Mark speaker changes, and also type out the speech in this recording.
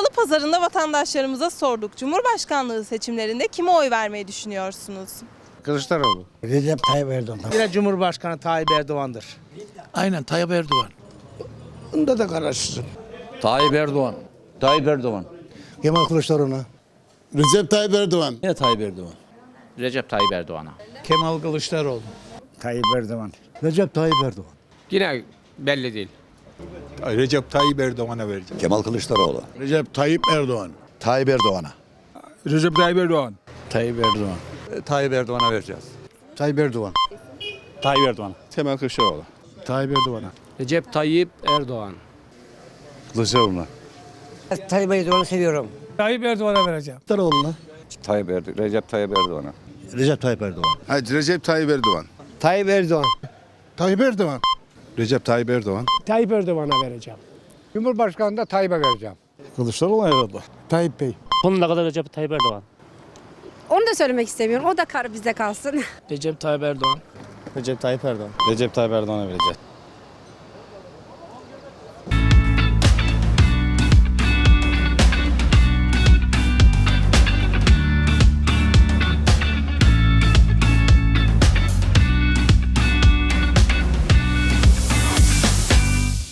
Speaker 1: Adapazarı'nda vatandaşlarımıza sorduk. Cumhurbaşkanlığı seçimlerinde kime oy vermeyi düşünüyorsunuz?
Speaker 2: Kılıçdaroğlu.
Speaker 3: Recep Tayyip Erdoğan.
Speaker 2: Yine Cumhurbaşkanı Tayyip Erdoğan'dır.
Speaker 4: Aynen Tayyip Erdoğan.
Speaker 2: Bunda da kararsızım.
Speaker 5: Tayyip Erdoğan. Tayyip Erdoğan.
Speaker 3: Kemal Kılıçdaroğlu.
Speaker 6: Recep Tayyip Erdoğan.
Speaker 5: Yine Tayyip Erdoğan.
Speaker 7: Recep Tayyip Erdoğan'a.
Speaker 2: Kemal Kılıçdaroğlu.
Speaker 3: Tayyip Erdoğan. Recep Tayyip Erdoğan.
Speaker 7: Yine belli değil.
Speaker 6: Recep Tayyip Erdoğan'a vereceğim.
Speaker 5: Kemal Kılıçdaroğlu.
Speaker 6: Recep Tayyip Erdoğan.
Speaker 5: Tayyip Erdoğan'a.
Speaker 6: Recep Tayyip Erdoğan.
Speaker 5: Tayyip Erdoğan. Tayyip Erdoğan'a vereceğiz.
Speaker 3: Tayyip Erdoğan.
Speaker 6: Tayyip Erdoğan.
Speaker 5: Temel Kılıçdaroğlu.
Speaker 3: Tayyip Erdoğan'a.
Speaker 7: Recep Tayyip Erdoğan.
Speaker 5: Kılıçdaroğlu'na.
Speaker 3: Tayyip Erdoğan'ı seviyorum.
Speaker 2: Tayyip Erdoğan'a vereceğim.
Speaker 3: Kılıçdaroğlu'na.
Speaker 5: Tayyip Erdoğan. Recep Tayyip Erdoğan'a.
Speaker 3: Recep Tayyip Erdoğan.
Speaker 6: Hadi Recep Tayyip Erdoğan.
Speaker 3: Tayyip Erdoğan.
Speaker 6: Tayyip Erdoğan. Recep Tayyip Erdoğan.
Speaker 2: Tayyip Erdoğan'a vereceğim.
Speaker 3: Cumhurbaşkanı da Tayyip'e vereceğim.
Speaker 6: Kılıçdaroğlu herhalde.
Speaker 3: Tayyip Bey.
Speaker 4: Sonuna kadar Recep Tayyip Erdoğan.
Speaker 8: Onu da söylemek istemiyorum. O da kar bizde kalsın.
Speaker 4: Recep Tayyip Erdoğan.
Speaker 6: Recep Tayyip Erdoğan. Recep Tayyip Erdoğan'a vereceğim.